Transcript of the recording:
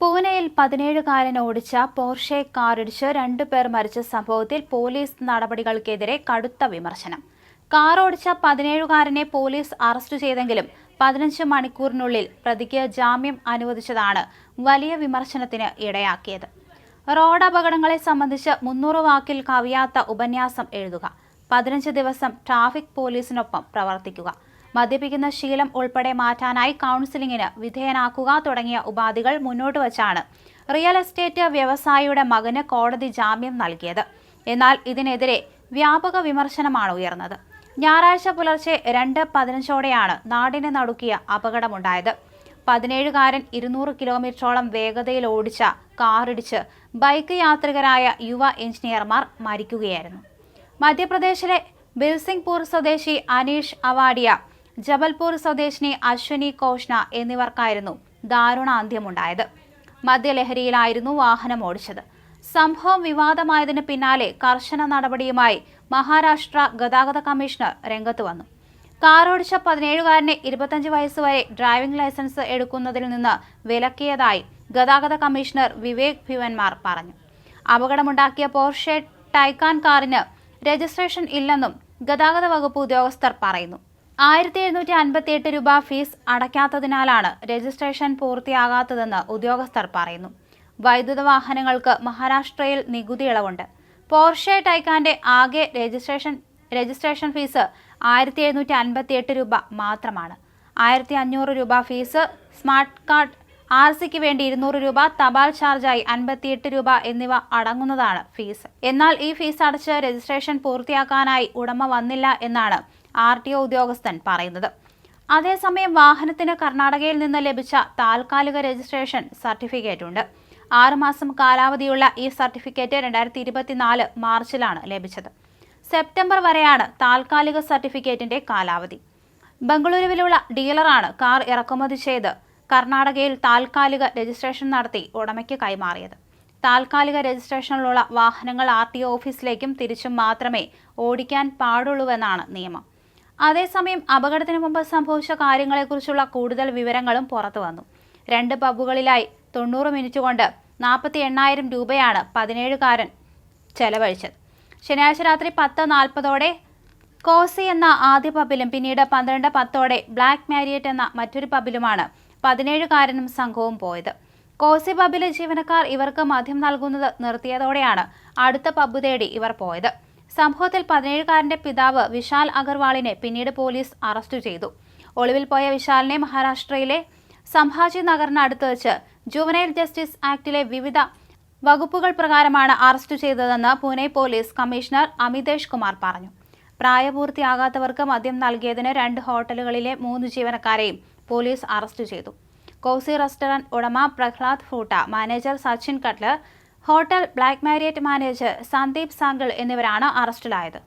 പൂനെയിൽ പതിനേഴുകാരൻ ഓടിച്ച പോർഷെ കാറിടിച്ച് രണ്ടുപേർ മരിച്ച സംഭവത്തിൽ പോലീസ് നടപടികൾക്കെതിരെ കടുത്ത വിമർശനം. കാർ ഓടിച്ച പതിനേഴുകാരനെ പോലീസ് അറസ്റ്റ് ചെയ്തെങ്കിലും പതിനഞ്ച് മണിക്കൂറിനുള്ളിൽ പ്രതിക്ക് ജാമ്യം അനുവദിച്ചതാണ് വലിയ വിമർശനത്തിന് ഇടയാക്കിയത്. റോഡ് അപകടങ്ങളെ സംബന്ധിച്ച് മുന്നൂറ് വാക്കിൽ കവിയാത്ത ഉപന്യാസം എഴുതുക. പതിനഞ്ച് ദിവസം ട്രാഫിക് പോലീസിനൊപ്പം പ്രവർത്തിക്കുക. മദ്യപിക്കുന്ന ശീലം ഉൾപ്പെടെ മാറ്റാനായി കൗൺസിലിങ്ങിന് വിധേയനാക്കുക തുടങ്ങിയ ഉപാധികൾ മുന്നോട്ട് വച്ചാണ് റിയൽ എസ്റ്റേറ്റ് വ്യവസായിയുടെ മകന് കോടതി ജാമ്യം നൽകിയത്. എന്നാൽ ഇതിനെതിരെ വ്യാപക വിമർശനമാണ് ഉയർന്നത്. ഞായറാഴ്ച പുലർച്ചെ രണ്ട് പതിനഞ്ചോടെയാണ് നാടിനെ നടുക്കിയ അപകടമുണ്ടായത്. പതിനേഴുകാരൻ ഇരുന്നൂറ് കിലോമീറ്ററോളം വേഗതയിൽ ഓടിച്ച കാറിടിച്ച് ബൈക്ക് യാത്രികരായ യുവ എഞ്ചിനീയർമാർ മരിക്കുകയായിരുന്നു. മധ്യപ്രദേശിലെ ബിൽസിംഗ്പൂർ സ്വദേശി അനീഷ് അവാഡിയ ജബൽപൂർ സ്വദേശിനി അശ്വിനി കോഷ്ന എന്നിവർക്കായിരുന്നു ദാരുണ അന്ത്യമുണ്ടായത് മദ്യലഹരിയിലായിരുന്നു വാഹനം ഓടിച്ചത്. സംഭവം വിവാദമായതിന് പിന്നാലെ കർശന നടപടിയുമായി മഹാരാഷ്ട്ര ഗതാഗത കമ്മീഷണർ രംഗത്ത് വന്നു. കാറോടിച്ച പതിനേഴുകാരനെ ഇരുപത്തഞ്ച് വയസ്സുവരെ ഡ്രൈവിംഗ് ലൈസൻസ് എടുക്കുന്നതിൽ നിന്ന് വിലക്കിയതായി ഗതാഗത കമ്മീഷണർ വിവേക് ഭിവന്മാർ പറഞ്ഞു. അപകടമുണ്ടാക്കിയ പോർഷെ ടൈക്കാൻ കാറിന് രജിസ്ട്രേഷൻ ഇല്ലെന്നും ഗതാഗത വകുപ്പ് ഉദ്യോഗസ്ഥർ പറയുന്നു. ആയിരത്തി എഴുന്നൂറ്റി അൻപത്തി എട്ട് രൂപ ഫീസ് അടയ്ക്കാത്തതിനാലാണ് രജിസ്ട്രേഷൻ പൂർത്തിയാകാത്തതെന്ന് ഉദ്യോഗസ്ഥർ പറയുന്നു. വൈദ്യുത വാഹനങ്ങൾക്ക് മഹാരാഷ്ട്രയിൽ നികുതി ഇളവുണ്ട്. പോർഷെ ടൈക്കാന്റെ ആകെ രജിസ്ട്രേഷൻ രജിസ്ട്രേഷൻ ഫീസ് ആയിരത്തി എഴുന്നൂറ്റി അൻപത്തി എട്ട് രൂപ മാത്രമാണ്. ആയിരത്തി അഞ്ഞൂറ് രൂപ ഫീസ് സ്മാർട്ട് കാർഡ് ആർ സിക്ക് വേണ്ടി ഇരുന്നൂറ് രൂപ തപാൽ ചാർജായി അൻപത്തിയെട്ട് രൂപ എന്നിവ അടങ്ങുന്നതാണ് ഫീസ്. എന്നാൽ ഈ ഫീസ് അടച്ച് രജിസ്ട്രേഷൻ പൂർത്തിയാക്കാനായി ഉടമ വന്നില്ല എന്നാണ് ആർ ടി ഒ ഉദ്യോഗസ്ഥൻ പറയുന്നത്. അതേസമയം വാഹനത്തിന് കർണാടകയിൽ നിന്ന് ലഭിച്ച താൽക്കാലിക രജിസ്ട്രേഷൻ സർട്ടിഫിക്കറ്റ് ഉണ്ട്. ആറുമാസം കാലാവധിയുള്ള ഈ സർട്ടിഫിക്കറ്റ് രണ്ടായിരത്തി ഇരുപത്തിനാല് മാർച്ചിലാണ് ലഭിച്ചത്. സെപ്റ്റംബർ വരെയാണ് താൽക്കാലിക സർട്ടിഫിക്കറ്റിന്റെ കാലാവധി. ബംഗളൂരുവിലുള്ള ഡീലറാണ് കാർ ഇറക്കുമതി ചെയ്ത് കർണാടകയിൽ താൽക്കാലിക രജിസ്ട്രേഷൻ നടത്തി ഉടമയ്ക്ക് കൈമാറിയത്. താൽക്കാലിക രജിസ്ട്രേഷനിലുള്ള വാഹനങ്ങൾ ആർ ടി ഓഫീസിലേക്കും തിരിച്ചും മാത്രമേ ഓടിക്കാൻ പാടുള്ളൂവെന്നാണ് നിയമം. അതേസമയം അപകടത്തിന് മുമ്പ് സംഭവിച്ച കാര്യങ്ങളെക്കുറിച്ചുള്ള കൂടുതൽ വിവരങ്ങളും പുറത്തു വന്നു. രണ്ട് പബ്ബുകളിലായി തൊണ്ണൂറ് മിനിറ്റ് കൊണ്ട് നാൽപ്പത്തി എണ്ണായിരം രൂപയാണ് പതിനേഴുകാരൻ ചെലവഴിച്ചത്. ശനിയാഴ്ച രാത്രി പത്ത് നാൽപ്പതോടെ കോസി എന്ന ആദ്യ പബ്ബിലും പിന്നീട് പന്ത്രണ്ട് പത്തോടെ ബ്ലാക്ക് മാരിയറ്റ് എന്ന മറ്റൊരു പബ്ബിലുമാണ് പതിനേഴുകാരനും സംഘവും പോയത്. കോസി പബ്ബിലെ ജീവനക്കാർ ഇവർക്ക് മദ്യം നൽകുന്നത് നിർത്തിയതോടെയാണ് അടുത്ത പബ്ബ് തേടി ഇവർ പോയത്. സംഭവത്തിൽ പതിനേഴുകാരന്റെ പിതാവ് വിശാൽ അഗർവാളിനെ പിന്നീട് പോലീസ് അറസ്റ്റ് ചെയ്തു. ഒളിവിൽ പോയ വിശാലിനെ മഹാരാഷ്ട്രയിലെ സംഭാജി നഗറിനടുത്ത് വെച്ച് ജുവനൈൽ ജസ്റ്റിസ് ആക്ടിലെ വിവിധ വകുപ്പുകൾ പ്രകാരമാണ് അറസ്റ്റ് ചെയ്തതെന്ന് പൂനെ പോലീസ് കമ്മീഷണർ അമിതേഷ് കുമാർ പറഞ്ഞു. പ്രായപൂർത്തിയാകാത്തവർക്ക് മദ്യം നൽകിയതിന് രണ്ട് ഹോട്ടലുകളിലെ മൂന്ന് ജീവനക്കാരെയും പോലീസ് അറസ്റ്റ് ചെയ്തു. കോസി റെസ്റ്റോറന്റ് ഉടമ Prahlad Bhutada manager Sachin Katkar hotel black Marriott manager Sandeep Sangale എന്നിവരാണ് അറസ്റ്റിലായത്.